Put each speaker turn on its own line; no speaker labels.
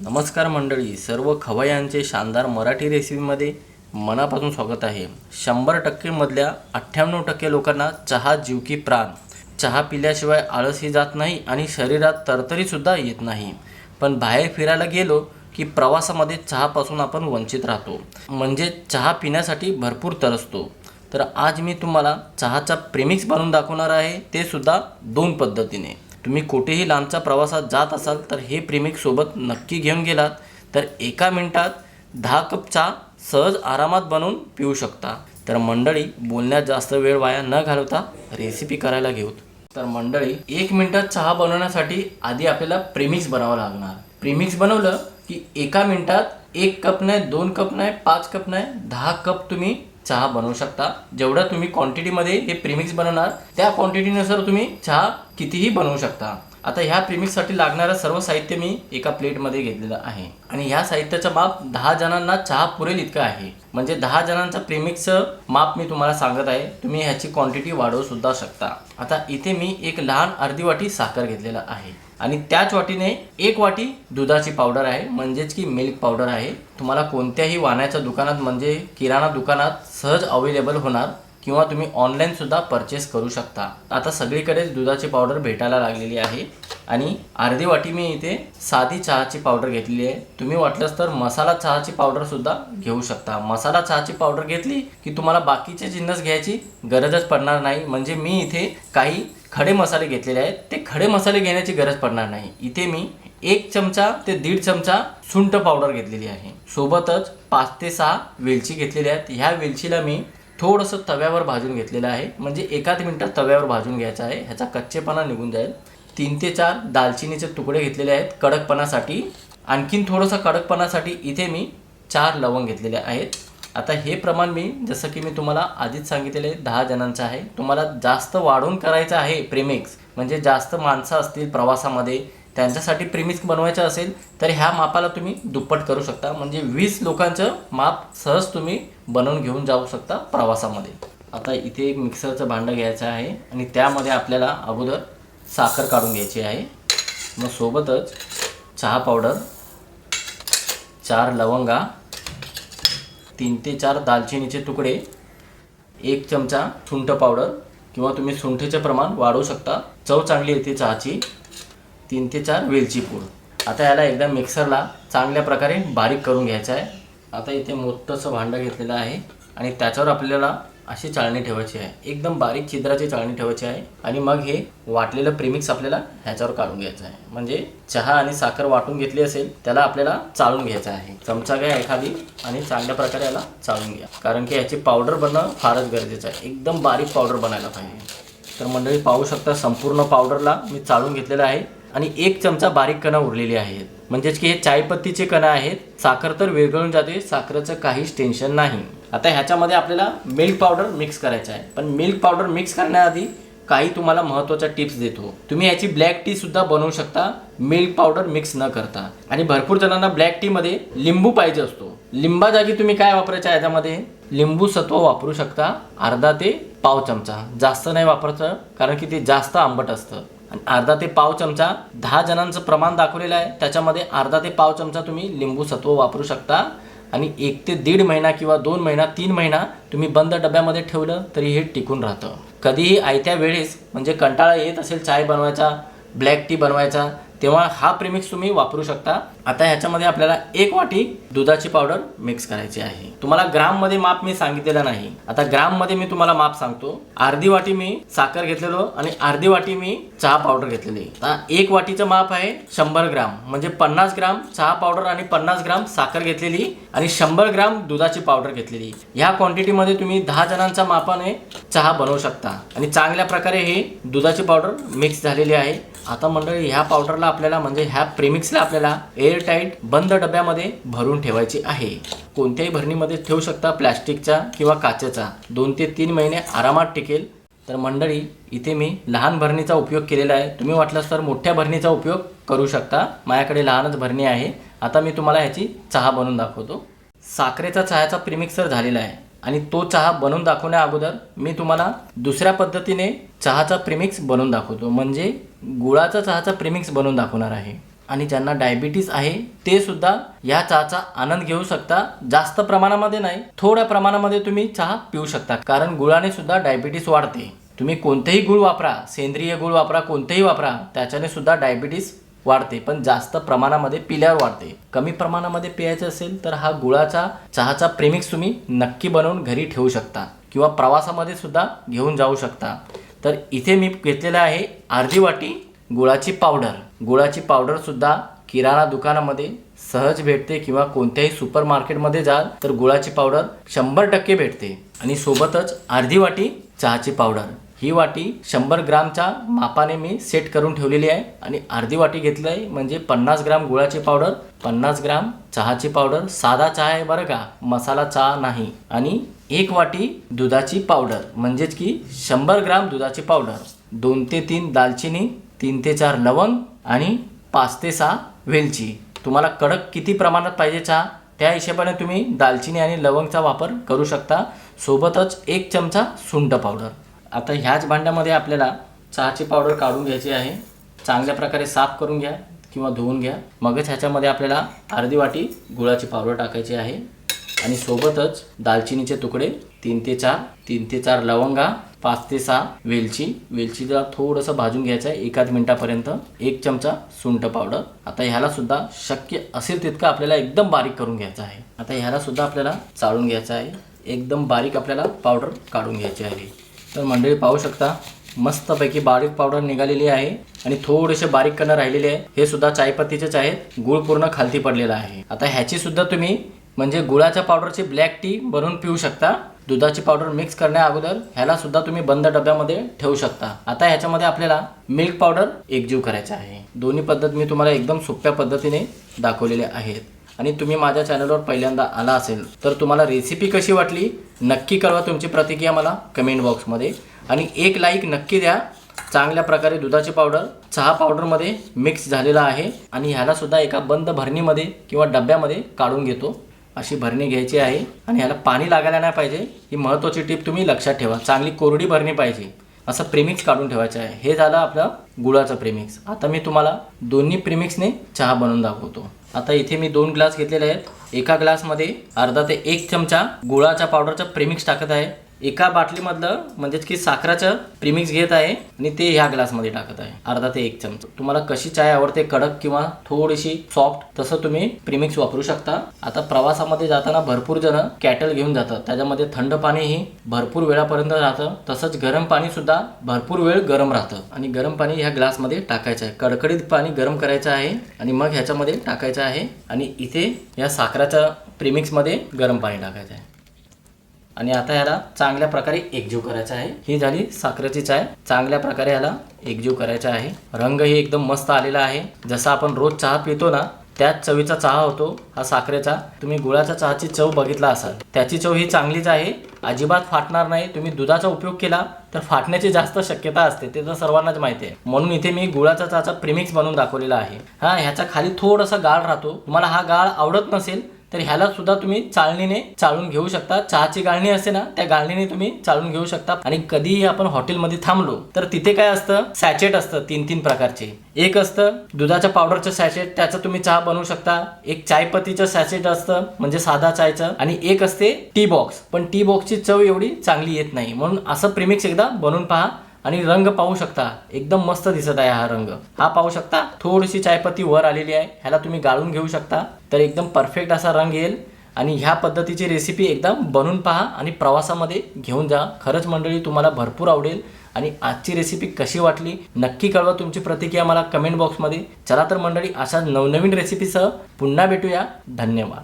नमस्कार मंडळी सर्व खवयांचे शानदार मराठी रेसिपीमध्ये मनापासून स्वागत आहे. शंभर टक्केमधल्या अठ्ठ्याण्णव टक्के लोकांना चहा जीवकी प्राण. चहा पिल्याशिवाय आळसही जात नाही आणि शरीरात तरतरीसुद्धा येत नाही. पण बाहेर फिरायला गेलो की प्रवासामध्ये चहापासून आपण वंचित राहतो. म्हणजे चहा पिण्यासाठी भरपूर तरसतो. तर आज मी तुम्हाला चहाचा प्रेमिक्स बनवून दाखवणार आहे ते सुद्धा दोन पद्धतीने. तुम्ही कुठेही लांबच्या प्रवासात जात असाल तर हे प्रेमिक सोबत नक्की घेऊन गेलात तर एका मिनिटात दहा कप चहा सहज आरामात बनवून पिऊ शकता. तर मंडळी बोलण्यात जास्त वेळ वाया न घालवता रेसिपी करायला घेऊ तर मंडळी एक मिनिटात चहा बनवण्यासाठी आधी आपल्याला प्रेमिक्स बनावं लागणार. प्रेमिक्स बनवलं की एका मिनिटात एक कप नाही दोन कप नाही पाच कप नाही दहा कप तुम्ही चहा बनवू शकता. जेवढा तुम्ही क्वांटिटीमध्ये हे प्रेमिक्स बनवणार त्या क्वांटिटीनुसार तुम्ही चहा कितीही बनवू शकता. आता ह्या प्रेमिक्ससाठी लागणारं सर्व साहित्य मी एका प्लेटमध्ये घेतलेलं आहे. आणि ह्या साहित्याचा माप दहा जणांना चहा पुरेल इतकं आहे. म्हणजे दहा जणांचा प्रेमिक्सचं माप मी तुम्हाला सांगत आहे. तुम्ही ह्याची क्वांटिटी वाढवू सुद्धा शकता. आता इथे मी एक लहान अर्धी वाटी साखर घेतलेला आहे. आणि त्याच वाटीने एक वाटी दुधाची पावडर आहे. म्हणजेच की मिल्क पावडर आहे. तुम्हाला कोणत्याही वाण्याच्या दुकानात म्हणजे किराणा दुकानात सहज अवेलेबल होणार. किंवा तुम्ही ऑनलाईनसुद्धा परचेस करू शकता. आता सगळीकडेच दुधाची पावडर भेटायला लागलेली आहे. आणि अर्धी वाटी मी इथे साधी चहाची पावडर घेतलेली आहे. तुम्ही वाटलंच तर मसाला चहाची पावडरसुद्धा घेऊ शकता. मसाला चहाची पावडर घेतली की तुम्हाला बाकीचे जिन्नस घ्यायची गरजच पडणार नाही. म्हणजे मी इथे काही खडे मसाले घेतलेले आहेत. ते खडे मसाले घेण्याची गरज पडणार नाही. इथे मी एक चमचा ते दीड चमचा सुंठ पावडर घेतलेली आहे. सोबतच पाच ते सहा वेलची घेतलेली आहेत. ह्या वेलचीला मी थोडंसं तव्यावर भाजून घेतलेलं आहे. म्हणजे एकाच मिनटात तव्यावर भाजून घ्यायचा आहे. ह्याचा कच्चेपणा निघून जाईल. तीन ते चार दालचिनीचे तुकडे घेतलेले आहेत कडकपणासाठी. आणखीन थोडंसं कडकपणासाठी इथे मी चार लवंग घेतलेले आहेत. आता हे प्रमाण मी जसं की मी तुम्हाला आधीच सांगितलेले दहा जणांचं आहे. तुम्हाला जास्त वाढून करायचं आहे प्रेमिक्स म्हणजे जास्त माणसं असतील प्रवासामध्ये त्यांच्यासाठी प्रिमिक्स बनवायचं असेल तर ह्या मापाला तुम्ही दुप्पट करू शकता. म्हणजे वीस लोकांचं माप सहज तुम्ही बनवून घेऊन जाऊ शकता प्रवासामध्ये. आता इथे एक मिक्सरचं भांडं घ्यायचं आहे आणि त्यामध्ये आपल्याला अगोदर साखर काढून घ्यायची आहे. मग सोबतच चहा पावडर चार लवंगा तीन ते चार दालचिनीचे तुकडे एक चमचा सुंठ पावडर किंवा तुम्ही सुंठेचे प्रमाण वाढवू शकता. चव चांगली येते चहाची. तीन ते चार वेलची पूड. आता याला एकदा मिक्सरला चांगल्या प्रकारे बारीक करून घ्यायचं आहे. आता इथे मोठंसं भांडं घेतलेलं आहे आणि त्याच्यावर आपल्याला अशी चाळणी ठेवायची आहे. एकदम बारीक छिद्राची चाळणी ठेवायची आहे आणि मग हे वाटलेलं प्रिमिक्स आपल्याला ह्याच्यावर काढून घ्यायचं आहे. म्हणजे चहा आणि साखर वाटून घेतली असेल त्याला आपल्याला चाळून घ्यायचं आहे. चमचा घ्या एखादी आणि चांगल्या प्रकारे याला चाळून घ्या. कारण की ह्याची पावडर बनणं फारच गरजेचं आहे. एकदम बारीक पावडर बनायला पाहिजे. तर मंडळी पाहू शकता संपूर्ण पावडरला मी चाळून घेतलेलं आहे. आणि एक चमचा बारीक कणा उरलेली आहेत. म्हणजेच की हे चायपत्तीचे कणा आहेत. साखर तर विरघळून जाते साखरेचं काहीच टेन्शन नाही. आता ह्याच्यामध्ये आपल्याला मिल्क पावडर मिक्स करायचं आहे. पण मिल्क पावडर मिक्स करण्याआधी काही तुम्हाला महत्त्वाच्या टिप्स देतो. तुम्ही याची ब्लॅक टी सुद्धा बनवू शकता. मिल्क पावडर मिक्स न करता. आणि भरपूर जणांना ब्लॅक टीमध्ये लिंबू पाहिजे असतो. लिंबा जागी तुम्ही काय वापरायचं याच्यामध्ये लिंबू सत्व वापरू शकता. अर्धा ते पाव चमचा. जास्त नाही वापरायचं कारण की ते जास्त आंबट असतं. आणि अर्धा ते पाव चमचा दहा जणांचं प्रमाण दाखवलेलं आहे. त्याच्यामध्ये अर्धा ते पाव चमचा तुम्ही लिंबू सत्व वापरू शकता. आणि एक ते दीड महिना किंवा दोन महिना तीन महिना तुम्ही बंद डब्यामध्ये ठेवलं तरी हे टिकून राहतं. कधीही आयत्या वेळेस म्हणजे कंटाळा येत असेल चाय बनवायचा ब्लॅक टी बनवायचा तेव्हा हा प्रेमिक्स तुम्ही वापरू शकता. आता ह्याच्यामध्ये आपल्याला एक वाटी दुधाची पावडर मिक्स करायची आहे. तुम्हाला ग्राममध्ये माप मी सांगितलेलं नाही. आता ग्राममध्ये मी तुम्हाला माप सांगतो. अर्धी वाटी मी साखर घेतलेलो आणि अर्धी वाटी मी चहा पावडर घेतलेली. एक वाटीचं माप आहे शंभर ग्राम. म्हणजे पन्नास ग्राम चहा पावडर आणि पन्नास ग्राम साखर घेतलेली आणि शंभर ग्राम दुधाची पावडर घेतलेली. ह्या क्वांटिटीमध्ये तुम्ही दहा जणांच्या मापाने चहा बनवू शकता. आणि चांगल्या प्रकारे हे दुधाची पावडर मिक्स झालेली आहे. आता मंडळी ह्या पावडरला आपल्याला म्हणजे ह्या प्रेमिक्सला आपल्याला एअरटाईट बंद डब्यामध्ये भरून ठेवायची आहे. कोणत्याही भरणीमध्ये ठेवू शकता प्लॅस्टिकचा किंवा काचेचा. दोन ते तीन महिने आरामात टिकेल. तर मंडळी इथे मी लहान भरणीचा उपयोग केलेला आहे. तुम्ही वाटलंच तर मोठ्या भरणीचा उपयोग करू शकता. माझ्याकडे लहानच भरणी आहे. आता मी तुम्हाला ह्याची चहा बनवून दाखवतो. साखरेचा चहाचा प्रिमिक्सर झालेला आहे. आणि तो चहा बनवून दाखवण्या अगोदर मी तुम्हाला दुसऱ्या पद्धतीने चहाचा प्रिमिक्स बनवून दाखवतो. म्हणजे गुळाचा चहाचा प्रिमिक्स बनवून दाखवणार आहे. आणि ज्यांना डायबिटीस आहे ते सुद्धा या चहाचा आनंद घेऊ शकता. जास्त प्रमाणामध्ये नाही थोड्या प्रमाणामध्ये तुम्ही चहा पिऊ शकता. कारण गुळाने सुद्धा डायबिटीस वाढते. तुम्ही कोणतेही गुळ वापरा सेंद्रिय गुळ वापरा कोणतेही वापरा त्याच्याने सुद्धा डायबिटीस वाढते पण जास्त प्रमाणामध्ये पिल्यावर वाढते. कमी प्रमाणामध्ये पियायचं असेल तर हा गुळाचा चहाचा प्रेमिक्स तुम्ही नक्की बनवून घरी ठेवू शकता किंवा प्रवासामध्ये सुद्धा घेऊन जाऊ शकता. तर इथे मी घेतलेलं आहे अर्धी वाटी गुळाची पावडर. गुळाची पावडर सुद्धा किराणा दुकानामध्ये सहज भेटते किंवा कोणत्याही सुपर मार्केटमध्ये जाल तर गुळाची पावडर शंभर टक्के भेटते. आणि सोबतच अर्धी वाटी चहाची पावडर. ही वाटी शंभर ग्रामच्या मापाने मी सेट करून ठेवलेली आहे आणि अर्धी वाटी घेतली आहे म्हणजे पन्नास ग्राम गुळाची पावडर पन्नास ग्राम चहाची पावडर साधा चहा आहे बरं का मसाला चहा नाही आणि एक वाटी दुधाची पावडर म्हणजेच की शंभर ग्राम दुधाची पावडर दोन ते तीन दालचिनी तीन ते चार लवंग आणि पाच ते सहा वेलची. तुम्हाला कडक किती प्रमाणात पाहिजे चहा? त्या हिशेबाने तुम्ही दालचिनी आणि लवंगचा वापर करू शकता सोबतच एक चमचा सुंठ पावडर. आता ह्याच भांड्यामध्ये आपल्याला चहाची पावडर काढून घ्यायची आहे. चांगल्या प्रकारे साफ करून घ्या किंवा धुवून घ्या. मगच ह्याच्यामध्ये आपल्याला अर्धी वाटी गुळाची पावडर टाकायची आहे. आणि सोबतच दालचिनीचे तुकडे तीन ते चार तीन ते चार लवंगा पाच ते सहा वेलची. वेलचीला थोडंसं भाजून घ्यायचं आहे एकाच मिनिटापर्यंत. एक चमचा सुंठ पावडर आता ह्याला सुद्धा शक्य असेल तितकं आपल्याला एकदम बारीक करून घ्यायचं आहे. आता ह्याला सुद्धा आपल्याला चाळून घ्यायचं आहे. एकदम बारीक आपल्याला पावडर काढून घ्यायची आहे. तर मंडळी पाहू शकता मस्तपैकी बारीक पावडर निघालेली आहे आणि थोडेसे बारीक करणं राहिलेले आहे. हे सुद्धा चायपत्तीचेच आहेत. गुळ पूर्ण खालती पडलेला आहे. आता ह्याची सुद्धा तुम्ही म्हणजे गुळाच्या पावडरची ब्लॅक टी बनवून पिऊ शकता. दुधाची पावडर मिक्स करण्या अगोदर ह्याला सुद्धा तुम्ही बंद डब्यामध्ये ठेवू शकता. आता ह्याच्यामध्ये आपल्याला मिल्क पावडर एकजीव करायचा आहे. दोन्ही पद्धत मी तुम्हाला एकदम सोप्या पद्धतीने दाखवलेले आहेत. आणि तुम्ही माझ्या चॅनलवर पहिल्यांदा आला असेल तर तुम्हाला रेसिपी कशी वाटली? नक्की कळवा तुमची प्रतिक्रिया मला कमेंट बॉक्समध्ये आणि एक लाईक नक्की द्या. चांगल्या प्रकारे दुधाची पावडर चहा पावडरमध्ये मिक्स झालेला आहे. आणि ह्यालासुद्धा एका बंद भरणीमध्ये किंवा डब्यामध्ये काढून घेतो. अशी भरणी घ्यायची आहे. आणि ह्याला पाणी लागायला नाही पाहिजे. ही महत्त्वाची टीप तुम्ही लक्षात ठेवा. चांगली कोरडी भरणी पाहिजे. असं प्रिमिक्स काढून ठेवायचं आहे. हे झालं आपलं गुळाचं प्रिमिक्स आता मी तुम्हाला दोन्ही प्रिमिक्सने चहा बनवून दाखवतो. आता इथे मी दोन ग्लास घेतलेले आहेत. एका ग्लासमध्ये अर्धा ते एक चमचा गुळाच्या पावडरचा प्रेमिक्स टाकत आहे. एका बाटलीमधलं म्हणजेच की साखराचं प्रिमिक्स घेत आहे आणि ते ह्या ग्लासमध्ये टाकत आहे. अर्धा ते एक चमचा. तुम्हाला कशी चाय आवडते कडक किंवा थोडीशी सॉफ्ट तसं तुम्ही प्रिमिक्स वापरू शकता. आता प्रवासामध्ये जाताना भरपूर जण कॅटल घेऊन जातात. त्याच्यामध्ये थंड पाणीही भरपूर वेळापर्यंत राहतं. तसंच गरम पाणी सुद्धा भरपूर वेळ गरम राहतं. आणि गरम पाणी ह्या ग्लासमध्ये टाकायचं आहे. कडकडीत पाणी गरम करायचं आहे आणि मग ह्याच्यामध्ये टाकायचं आहे. आणि इथे या साखराच्या प्रिमिक्समध्ये गरम पाणी टाकायचं आहे. आणि आता ह्याला चांगल्या प्रकारे एकजीव करायचा आहे. ही झाली साखरेची चाय. चांगल्या प्रकारे ह्याला एकजीव करायचा आहे. रंगही एकदम मस्त आलेला आहे. जसा आपण रोज चहा पितो ना त्याच चवीचा चहा होतो हा साखरेचा. तुम्ही गुळाच्या चहाची चव बघितला असाल. त्याची चव ही चांगलीच आहे. अजिबात फाटणार नाही. तुम्ही दुधाचा उपयोग केला तर फाटण्याची जास्त शक्यता असते. ते तर सर्वांनाच माहिती आहे. म्हणून इथे मी गुळाचा चहाचा प्रिमिक्स बनवून दाखवलेला आहे. हा ह्याचा खाली थोडासा गाळ राहतो. तुम्हाला हा गाळ आवडत नसेल तर ह्याला सुद्धा तुम्ही चाळणीने चाळून घेऊ शकता. चहाची गाळणी असते ना त्या गाळणीने तुम्ही चाळून घेऊ शकता. आणि कधीही आपण हॉटेलमध्ये थांबलो तर तिथे काय असतं? सॅचेट असतं तीन तीन प्रकारचे. एक असतं दुधाच्या पावडरचं सॅचेट त्याचं तुम्ही चहा बनवू शकता. एक चायपत्तीचं सॅचेट असतं म्हणजे साधा चायचं. आणि एक असते टी बॉक्स. पण टी बॉक्सची चव एवढी चांगली येत नाही. म्हणून असं प्रिमिक्स एकदा बनवून पहा. आणि रंग पाहू शकता. एकदम मस्त दिसत आहे हा रंग. हा पाहू शकता थोडीशी चायपत्ती वर आलेली आहे. ह्याला तुम्ही गाळून घेऊ शकता. तर एकदम परफेक्ट असा रंग येईल. आणि ह्या पद्धतीची रेसिपी एकदम बनवून पहा आणि प्रवासामध्ये घेऊन जा. खरंच मंडळी तुम्हाला भरपूर आवडेल. आणि आजची रेसिपी कशी वाटली? नक्की कळवा तुमची प्रतिक्रिया मला कमेंट बॉक्समध्ये चला तर मंडळी अशा नवनवीन रेसिपीसह पुन्हा भेटूया. धन्यवाद.